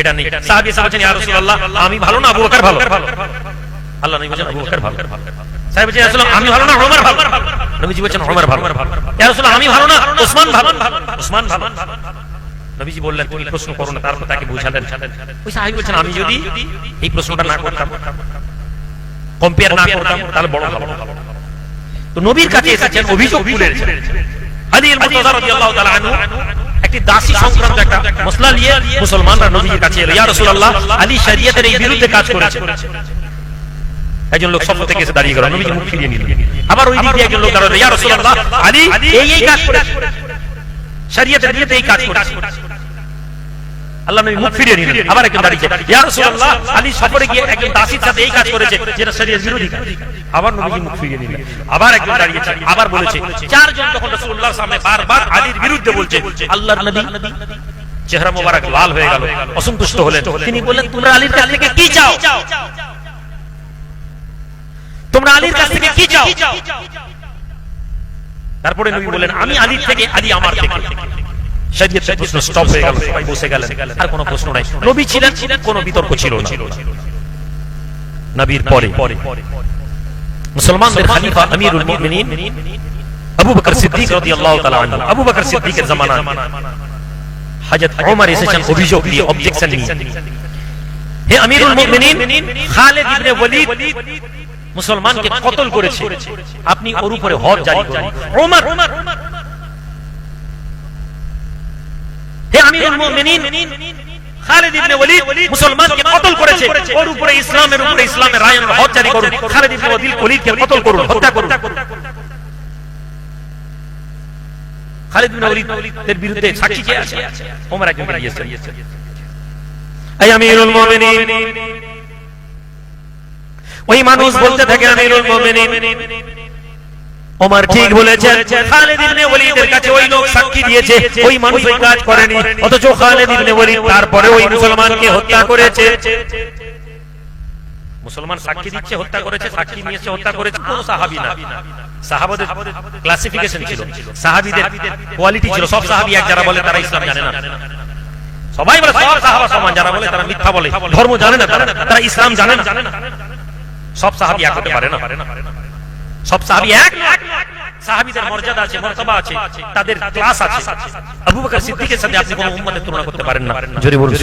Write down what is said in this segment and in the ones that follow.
এটা নেই সাহাবী এসে ইয়া রাসূলুল্লাহ, আমি ভালো না, আবু বকর ভালো। আল্লাহ নবী বলছেন, আবু বকর ভালো। সাহেব বলছেন, ইয়া আমি ভালো না, ওমর ভালো। নবীজি বলছেন, ওমর ভালো। ইয়া রাসূলুল্লাহ, আমি ভালো না, ওসমান ভালো। ওসমান ভালো। নবীজি বললেন, তুমি প্রশ্ন করো না, তারপর তাকে বুঝালেন। ওই সাহাবী বলছেন, আমি যদি এই প্রশ্নটা না করতাম কম্পেয়ার না করতাম, তাহলে বড় ভালো। তো নবীর কাছে এসেছেন, অভিযোগ তুলে আলী মুর্তজা রাদিয়াল্লাহু তাআলা আনহু একটি দাসী সংক্রান্ত একটা মশলা নিয়ে মুসলমানরা নবীর কাছে এলো। ইয়া রাসূলুল্লাহ, আলী শরীয়তের এই বিরুদ্ধে কাজ করেছে। একজন লোক সম্মুখ থেকে এসে দাঁড়িয়ে গেল নবীকে মুখ ফিরিয়ে নিল আবার ওই দিকে একজন লোক দাঁড়াল, ইয়া রাসূলুল্লাহ, আলী, এই এই কাজ করেছে। শরীয়তের বিরুদ্ধে এই কাজ করেছে। আল্লাহ নবী মুখ ফিরিয়ে নিলেন। আবার একজন দাঁড়িয়েছে ইয়া রাসূলুল্লাহ আলী সফরে গিয়ে একজন দাসীর সাথে এই কাজ করেছে যেটা শরীয়ত বিরোধী কাজ। আবার নবীজি মুখ ফিরিয়ে নিলেন। আবার একজন দাঁড়িয়েছে আবার বলেছে চারজন যখন রাসূলুল্লাহর সামনে বারবার আলীর বিরুদ্ধে বলছে আল্লাহর নবী চেহারা মোবারক লাল হয়ে গেল অসন্তুষ্ট হলেন। তিনি বললেন তোমরা আলীর কাছ থেকে কি চাও? তোমরা আলীর কাছ থেকে কি চাও? তারপরে নবী বললেন আমি আলীর থেকে আলী আমার থেকে। শরীয়তের প্রশ্ন স্টপ হয়ে গেল সবাই বসে গেলেন। আর কোনো প্রশ্ন নাই। নবী ছিলেন কোনো বিতর্ক ছিল না। নবীর পরে। মুসলমানদের খলিফা আমিরুল মুমিনিন আবু বকর সিদ্দিক রাদিয়াল্লাহু তাআলা আনহু। আবু বকর সিদ্দিকের জামানায়। হযরত ওমর এসেছেন অভিযোগ নিয়ে। অবজেকশন নিয়ে। হে আমিরুল মুমিনিন খালিদ ইবনে ওয়ালিদ মুসলমানকে কতল করেছে? আপনি ওর উপরে হদ জারি করুন। ওমর হে ওই মানুষ বলতে থাকে আমিরুল মুমিনিন। ওমর ঠিক বলেছেন খালিদ ইবনে ওয়ালিদের কাছে ওই লোক সাক্ষী দিয়েছে ওই মানুষ ওই কাজ করেনি অথচ খালিদ ইবনে ওয়ালিদ তারপরে ওই মুসলমানকে হত্যা করেছে। মুসলমান সাক্ষী দিচ্ছে হত্যা করেছে সাক্ষী নিয়েছে হত্যা করেছে কোন সাহাবী না। সাহাবাদের ক্লাসিফিকেশন ছিল। সাহাবীদের কোয়ালিটি ছিল। সব সাহাবী এক যারা বলে তারা ইসলাম জানে না। সবাই বলে সব সাহাবা সমান। যারা বলে তারা মিথ্যা বলে। ধর্ম জানে না তারা ইসলাম জানে না। সব সাহাবী এক হতে পারে না। সব সাহাবী এক সাহাবীদের মর্যাদা আছে, মর্তবা আছে, তাদের ক্লাস আছে। আবু বকর সিদ্দিকের সাথে আপনি কোনো উম্মতের তুলনা করতে পারেন না। জোরে বলুন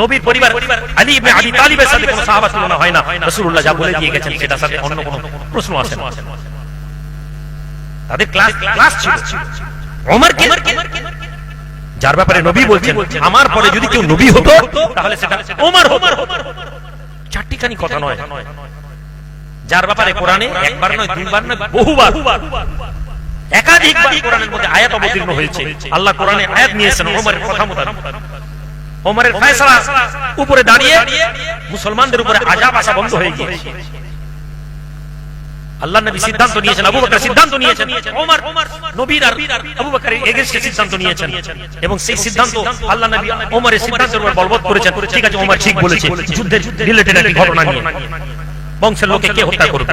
নবীর পরিবার আলী ইবনে আবি তালিবের সাথে কোনো সাহাবা তুলনা হয় না। রাসূলুল্লাহ যা বলে দিয়ে গেছেন, সেটার সাথে অন্য কোনো প্রশ্ন আসে না। তাদের ক্লাস ক্লাস ছিল। ওমর কে যার ব্যাপারে নবী বলছেন, আমার পরে যদি কেউ নবী হতো, তাহলে সেটা ওমর হতো। চারটিখানি কথা নয়। যার ব্যাপারে কোরআনে একবার নয় দুইবার নয় বহুবার একাধিকবার কোরআনের মধ্যে আয়াত অবতীর্ণ হয়েছে। আল্লাহ কোরআনে আয়াত নিয়েছেন ওমরের কথা মোতাবেক। ওমরের ফয়সালা উপরে দাঁড়িয়ে মুসলমানদের উপরে আজাব আসা বন্ধ হয়ে গিয়েছে। আল্লাহ নবী সিদ্ধান্ত নিয়েছেন আবু বকর সিদ্ধান্ত নিয়েছেন। ওমর নবীর আর আবু এগেইনস্টে সিদ্ধান্ত নিয়েছেন। এবং সেই সিদ্ধান্ত আল্লাহ নবী ওমরের সিদ্ধান্তের উপর বলবৎ করেছেন। ঠিক আছে ওমর ঠিক বলেছে। যুদ্ধের রিলেটেড একটি ঘটনা নিয়ে। বংশের লোকে কে হত্যা করবে?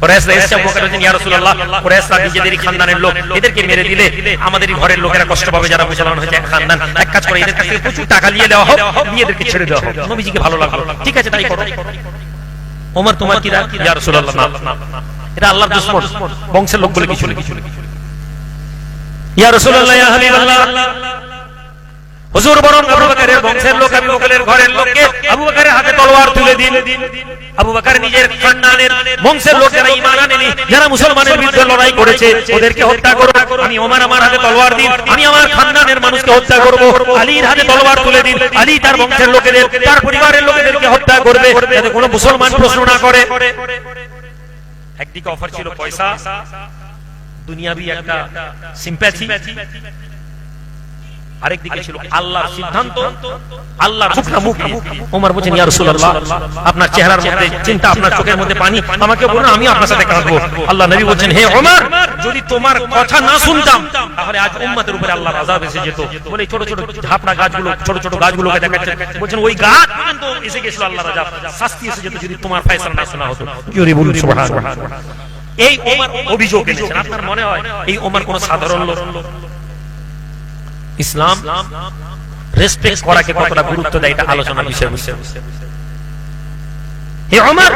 কুরাইশরা এসে আবু বকর বলেন ইয়া রাসূলুল্লাহ কুরাইশরা নিজেদেরই খানদানের লোক এদেরকে মেরে দিলে আমাদেরই ঘরের লোকেরা কষ্ট পাবে যারা মুসলমান হয়েছে খানদান। এক কাজ করে এদের কাছ থেকে প্রচুর টাকা নিয়ে দেওয়া হোক নিয়ে এদেরকে ছেড়ে দেওয়া হোক। নবীজিকে ভালো লাগল। ঠিক আছে তাই করো। ওমর তোমার কি রাগ? ইয়া রাসূলুল্লাহ না। এটা আল্লাহর দুশমন। বংশের লোক বলে কিছু নেই। ইয়া রাসূলুল্লাহ ইয়া হাবিবাল্লাহ। হুজুর বরং আবু বকরের বংশের লোক আবু বকরের ঘরের লোককে আবু বকরের হাতে তলোয়ার তুলে দিন। আবু বকর নিজের খানদানের বংশের লোক যারা ঈমান আনেনি, যারা মুসলমানের বিরুদ্ধে লড়াই করেছে, ওদেরকে হত্যা করো। আমি ওমর আমার হাতে তলোয়ার দিন, আমি আমার খানদানের মানুষকে হত্যা করব। আলীর হাতে তলোয়ার তুলে দিন। আলী তার বংশের লোকেদের, তার পরিবারের লোকেদেরকে হত্যা করবে, যাতে কোনো মুসলমান প্রশ্ন না করে। একদিকে অফার ছিল পয়সা, দুনিয়াবি একটা সিম্প্যাথি আরেকদিকে ছিল আল্লাহর সিদ্ধান্ত আল্লাহর মুখোমুখি ওমর বলেন ইয়া রাসূলুল্লাহ আপনার চেহারার মধ্যে চিন্তা আপনার চোখের মধ্যে পানি আমাকে বলুন আমি আপনার সাথে কাঁদবো। আল্লাহ নবী বলেন হে ওমর যদি তোমার কথা না শুনতাম তাহলে আজ উম্মতের উপরে আল্লাহর আযাব এসে যেত। বলে ছোট ছোট ঝাপড়া গাছগুলো ছোট ছোট গাছগুলোকে দেখাচ্ছেন। বলেন ওই গাছ পর্যন্ত এসে গেছিল আল্লাহর আযাব। শাস্তি এসে যেত যদি তোমার ফয়সালা না শোনা হতো। কি বলুন সুবহানাল্লাহ। এই ওমর অভিযোগ এনেছেন। আপনার মনে হয় এই ওমর কোন সাধারণ লোক? ইসলাম রেসপেক্ট করাকে কতটা গুরুত্ব দেয় এটা আলোচনার বিষয় হে ওমর!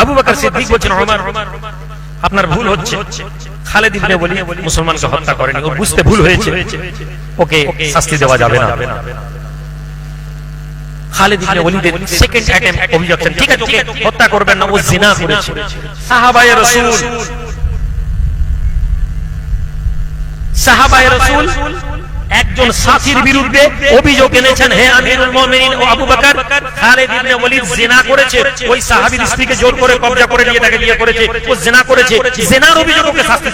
আবু বকর সিদ্দিক বলছেন, ওমর, আপনার ভুল হচ্ছে। খালেদ ইবনে ওয়ালিদ মুসলমানকে হত্যা করেনি। ও বুঝতে ভুল হয়েছে। ওকে শাস্তি দেওয়া যাবে না। খালেদ ইবনে ওয়ালিদের সেকেন্ড অ্যাটেম্প অবজেকশন ঠিক আছে, ওকে হত্যা করবেন না। ও জিনা করেছে। সাহাবায়ে রাসূল একজন সাথীর বিরুদ্ধে অভিযোগ এনেছেন, হে আমিরুল মুমিনিন ও আবু বকর, খালিদ ইবনে ওয়ালিদ জিনা করেছে, ওই সাহাবীর স্ত্রীকে জোর করে কবজা করে নিয়ে তাকে বিয়ে করেছে, ও জিনা করেছে। জিনার অভিযোগ ওকে শাস্তি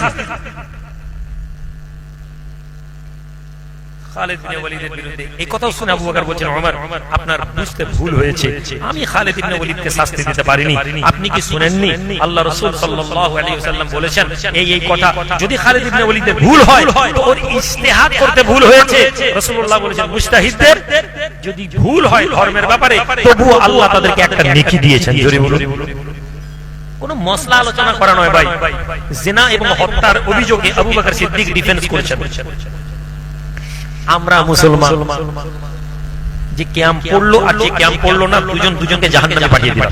কোন মশলা আলোচনা করা নয় ভাই। জিনা এবং হত্যার অভিযোগে আবু সিদ্দিক ডিফেন্স করেছেন। আমরা মুসলমান। যে ক্যাম্প পড়ল আর যে ক্যাম্প পড়ল না দুজন দুজনকে জাহান্নামে পাঠিয়ে দিলাম।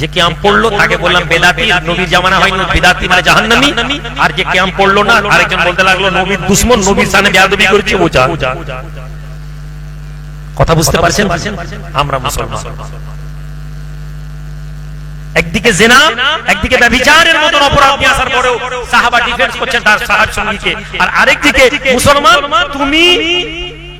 যে ক্যাম্প পড়ল তাকে বললাম বেদাতি নবীর জামানা হয়নি বেদাতি মানে জাহান্নামী। আর যে ক্যাম্প পড়ল না আরেকজন বলতে লাগল নবীর দুশ্মন নবীর সামনে বেয়াদবি করছে ও যা কথা বুঝতে পারছেন? আমরা মুসলমান। একদিকে জেনা, একদিকে ব্যভিচারের মতন অপরাধ নিয়ে আসার পরেও সাহাবা ডিফেন্স করছেন তার সাহাব সঙ্গীকে। আর আরেকদিকে মুসলমান, তুমি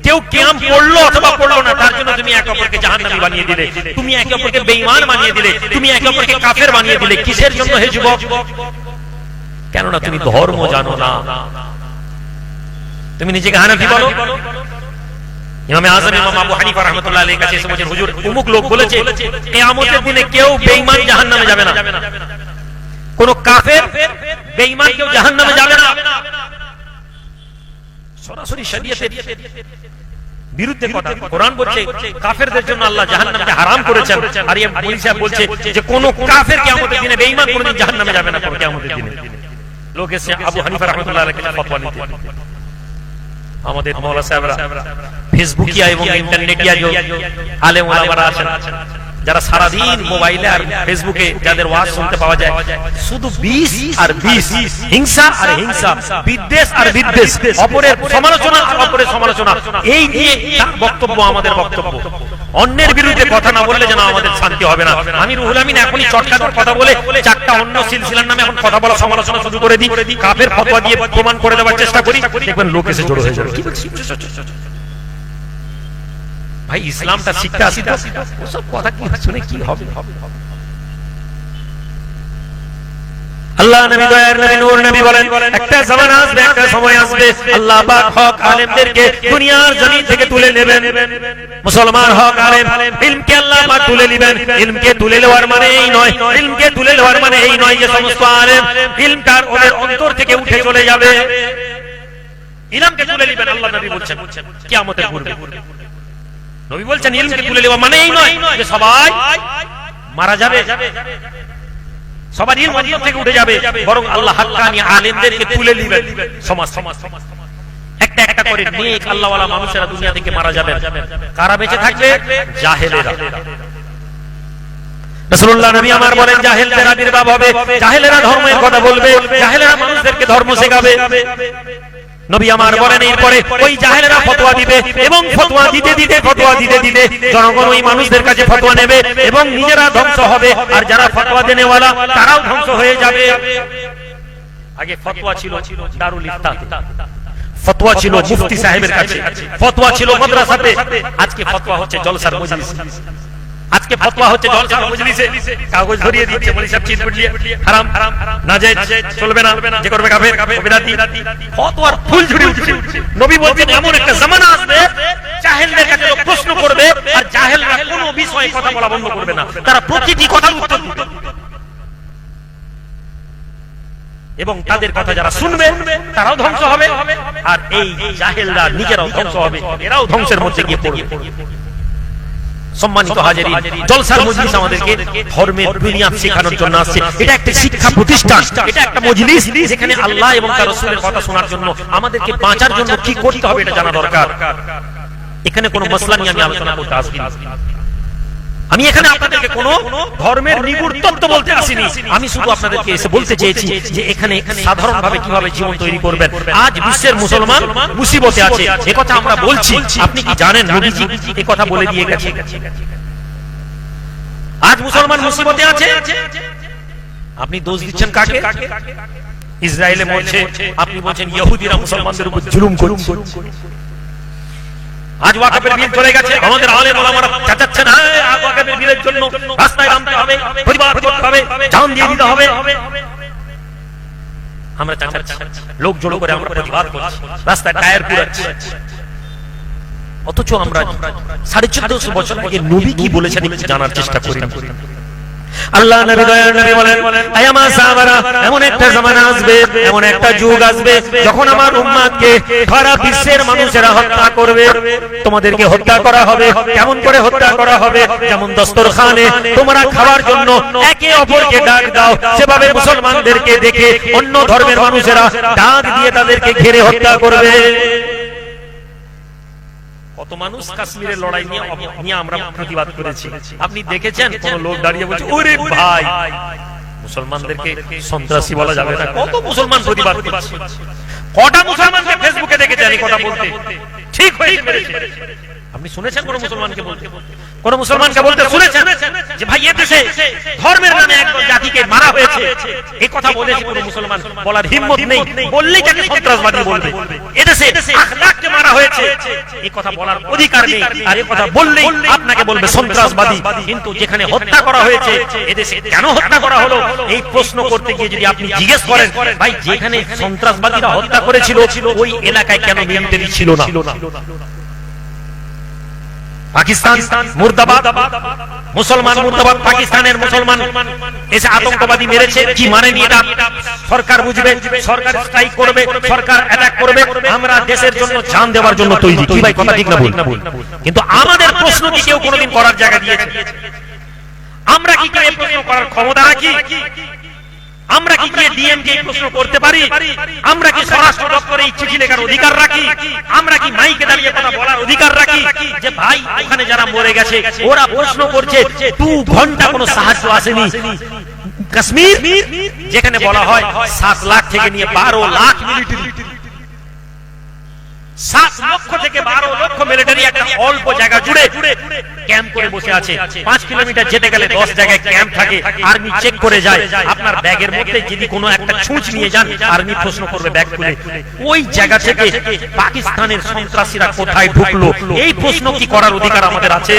কেউ ক্যাম পড়ল অথবা পড়ল না, তার জন্য তুমি একে অপরকে জাহান্নামী বানিয়ে দিলে, তুমি একে অপরকে বেঈমান বানিয়ে দিলে, তুমি একে অপরকে কাফের বানিয়ে দিলে, কিসের জন্য হে যুবক? কেননা তুমি ধর্ম জানো না। তুমি নিজেকে হানাফি বলো? ইমামে ইমাম আবু হানিফা রাহমাতুল্লাহ আলাইহির কাছে এসে হুজুর লোক বলেছে, কিয়ামতের দিনে কেউ বেঈমান জাহান্নামে যাবে না। কোন কাফের বেঈমান কেউ জাহান্নামে যাবে না। সরাসরি শরীয়তের বিরুদ্ধে কথা। কোরআন বলছে, কাফেরদের জন্য আল্লাহ জাহান্নামকে হারাম করেছেন। আর সাহেব বলছে যে, কোন কাফের কিয়ামতের দিনে বেঈমান কোনদিন জাহান্নামে যাবে না কিয়ামতের দিনে। লোক এসে আবু হানিফা রাহমাতুল্লাহ আলাইহির কাছে ফতোয়া নিতে। আমাদের মৌলা সাহেবরা ফেসবুকিয়া এবং ইন্টারনেটিয়া যে আলেম ওলামারা আছেন যারা সারাদিন মোবাইলে আর ফেসবুকে যাদের ওয়াজ শুনতে পাওয়া যায়। শুধু বিষ আর বিষ। হিংসা আর হিংসা বিদ্বেষ আর বিদ্বেষ অপরের সমালোচনা আর অপরের সমালোচনা। এই নিয়ে বক্তব্য আমাদের বক্তব্য। অন্যের বিরুদ্ধে কথা না বললে যেন আমাদের শান্তি হবে না। আমি রুহুল আমিন এখনই চটকানোর কথা বলে চারটা অন্য সিলসিলার নামে এখন কথা বলা সমালোচনা শুরু করে দিই। কাপের ফতোয়া দিয়ে প্রমাণ করে দেওয়ার চেষ্টা করি। দেখবেন লোক এসে জড়ো হয়ে যাবে? ভাই ইসলামটা শিখতে আসি তো ওসব কথা কি শুনে কি হবে? আল্লাহ নবী দয়ার নবী নূর নবী বলেন একটা জামানা আসবে একটা সময় আসবে। আল্লাহ পাক হক আলেমদেরকে দুনিয়ার জমিন থেকে তুলে নেবেন। মুসলমান হক আলেম ইলমকে আল্লাহ পাক তুলে নেবেন। ইলমকে তুলে নেওয়ার মানে এই নয় ইলমকে তুলে নেওয়ার মানে এই নয় যে সমস্ত আলেম ইলমটার ওদের অন্তর থেকে উঠে চলে যাবে। ইলমকে তুলে নেবেন আল্লাহ নবী বলছেন কিয়ামতের পূর্বে। নবী বলছেন ইলমকে তুলে নেওয়া মানে এই নয় যে সবাই মারা যাবে। সবার ইলম অন্তর থেকে উঠে যাবে, বরং আল্লাহ হাক্কানি আলেমদেরকে তুলে নেবেন সমাজ সমাজ একটা একটা করে নেক আল্লাহওয়ালা মানুষেরা দুনিয়া থেকে মারা কারা বেঁচে থাকবে? জাহেলেরা। রাসূলুল্লাহ নবী আমার বলেন, জাহেলদের আবির্ভাব হবে। জাহেলেরা ধর্মের কথা বলবে। জাহেলেরা মানুষদেরকে ধর্ম শেখাবে। নবী আমার বলেন এরপরে ওই জাহেলেরা ফতোয়া দিবে এবং ফতোয়া দিতে দিতে ফতোয়া দিতে দিতে জনগণ ওই মানুষদের কাছে ফতোয়া নেবে এবং নিজেরা ধ্বংস হবে। আর যারা ফতোয়া দেনেওয়ালা তারাও ধ্বংস হয়ে যাবে। আগে ফতোয়া ছিল দারুল ইফতাতে ফতোয়া ছিল মুফতি সাহেবের কাছে। ফতোয়া ছিল মাদ্রাসাতে। আজকে ফতোয়া হচ্ছে জলসার মজলিস। আজকে ফতোয়া হচ্ছে মজলিসে কাগজ ধরিয়ে দিচ্ছে চিট হারাম। যায় চলবে না, যে করবে কাফের বিদাতি ফতোয়ার ফুল উঠছে। নবী এমন একটা জামানা আসবে, জাহেলদের কাছে লোক প্রশ্ন করবে, আর জাহেলরা কোনো বিষয়ে কথা বলা বন্ধ করবে না। তারা প্রতিটি কথার উত্তর দিবে। এবং তাদের কথা যারা শুনবে, তারাও ধ্বংস হবে। আর এই জাহেলরা নিজেরাও ধ্বংস হবে। এরাও ধ্বংসের মধ্যে গিয়ে পড়বে। সম্মানিত হাজারি জলসার মজলিস আমাদেরকে ধর্মের বুনিয়াদ শেখানোর জন্য আসছে এটা একটা শিক্ষা প্রতিষ্ঠান এটা একটা মজলিস যেখানে আল্লাহ এবং তার রাসূলের কথা শোনার জন্য আমাদেরকে বাঁচার জন্য কি করতে হবে এটা জানা দরকার। এখানে কোনো মসলা নিয়ে আমি আলোচনা করতে আসিনি আমি এখানে আপনাদেরকে কোনো ধর্মের নিগুড় তত্ত্ব বলতে আসিনি। আমি শুধু আপনাদেরকে এসে বলতে চেয়েছি যে এখানে সাধারণভাবে কীভাবে জীবন তৈরি করবেন। আজ বিশ্বের মুসলমান মুসিবতে আছে। এ কথা আমরা বলছি। আপনি কি জানেন নবীজি? এ কথা বলে দিয়ে গেছে। আজ মুসলমান মুসিবতে আছে। আপনি দোষ দিচ্ছেন কাকে? ইসরায়েলে মরছে। আপনি বলছেন ইহুদিরা মুসলমানদের উপর জুলুম করছে। আজ ওয়াকাফের বিল চলে গেছে। আমাদের আলেম ওলামারা চাচাচ্ছে, না, আজ ওয়াকাফের বিলের জন্য রাস্তায় নামতে হবে, পরিবার পরিবার হবে, জান দিয়ে দিতে হবে। আমরা চাচাচ্ছি, লোক জড়ো করে আমরা প্রতিবাদ করছি, রাস্তায় টায়ার পুরাচ্ছি অথচ আমরা সাড়ে চোদ্দশো বছর আগে নবী কি বলেছেন জানার চেষ্টা করি। আল্লাহ নবী, দয়ার নবী বলেন, আয় আমার সাহাবারা, এমন একটা জামানা আসবে, এমন একটা যুগ আসবে, যখন আমার উম্মাদকে সারা বিশ্বের মানুষেরা হত্যা করবে। তোমাদেরকে হত্যা করা হবে, কেমন করে হত্যা করা হবে? যেমন দস্তরখানে, তোমরা খাওয়ার জন্য একে অপরকে ডাক দাও, সেভাবে মুসলমানদেরকে দেখে অন্য ধর্মের মানুষেরা ডাক দিয়ে তাদেরকে ঘিরে হত্যা করবে। কত মানুষ কাশ্মীরের লড়াই নিয়ে আমরা প্রতিবাদ করেছি। আপনি দেখেছেন কোন লোক দাঁড়িয়ে বলছে ওরে ভাই! মুসলমানদেরকে সন্ত্রাসী বলা যাবে না। কত মুসলমান প্রতিবাদ করছে? কটা মুসলমানকে ফেসবুকে দেখেছেন এই কথা বলতে। ঠিক হয়ে। আপনি শুনেছেন কোন মুসলমানকে বলতে? কোন মুসলমানকে বলতে শুনেছেন? যে ভাই এ দেশে ধর্মের নামে একদল জাতিকে মারা হয়েছে। এই কথা বলেছে কোন মুসলমান বলার হিম্মত নেই। বললেই তাকে সন্ত্রাসবাদী বলবে। এদেশে আখলাককে মারা হয়েছে। এই কথা বলার অধিকার নেই। আর এই কথা বললেই আপনাকে বলবে সন্ত্রাসবাদী। কিন্তু যেখানে হত্যা করা হয়েছে এদেশে কেন হত্যা করা হলো? এই প্রশ্ন করতে গিয়ে যদি আপনি জিজ্ঞেস করেন ভাই যেখানে সন্ত্রাসবাদীরা হত্যা করেছিল ওই এলাকায় কেন মিলিটারি ছিল না? পাকিস্তান মুর্দাবাদ, মুসলমান মুর্দাবাদ, পাকিস্তানের মুসলমান এসে আতঙ্কবাদী মেরেছে, কি মানে এটা? সরকার বুঝবে, সরকার স্ট্রাইক করবে, সরকার অ্যাটাক করবে, আমরা দেশের জন্য জান দেওয়ার জন্য তৈরি। কি ভাই, কথা ঠিক না ভুল? কিন্তু আমাদের প্রশ্ন কি কেউ কোনোদিন করার জায়গা দিয়েছে? আমরা কি এই প্রশ্ন করার ক্ষমতা রাখি? আমরা কি গিয়ে ডিএমকে প্রশ্ন করতে পারি? আমরা কি স্বরাষ্ট্র দপ্তরে এই চিঠি লেখার অধিকার রাখি? আমরা কি মাইকে দাঁড়িয়ে কথা বলার অধিকার রাখি? যে ভাই ওখানে যারা মরে গেছে ওরা প্রশ্ন করছে দু ঘণ্টা কোনো সাহায্য আসেনি। কাশ্মীর যেখানে বলা হয় সাত লাখ থেকে নিয়ে বারো লাখ মিলিটারি। সাত লক্ষ থেকে বারো লক্ষ মিলিটারি একটা অল্প জায়গা জুড়ে ক্যাম্প করে বসে আছে। পাঁচ কিলোমিটার যেতে গেলে দশ জায়গায় ক্যাম্প থাকে। আর্মি চেক করে যায়। আপনার ব্যাগের মধ্যে যদি কোনো একটা ছুঁচ নিয়ে যান আর্মি প্রশ্ন করবে ব্যাগ খুলে। ওই জায়গা থেকে পাকিস্তানের সন্ত্রাসীরা কোথায় ঢুকলো? এই প্রশ্ন কি করার অধিকার আমাদের আছে?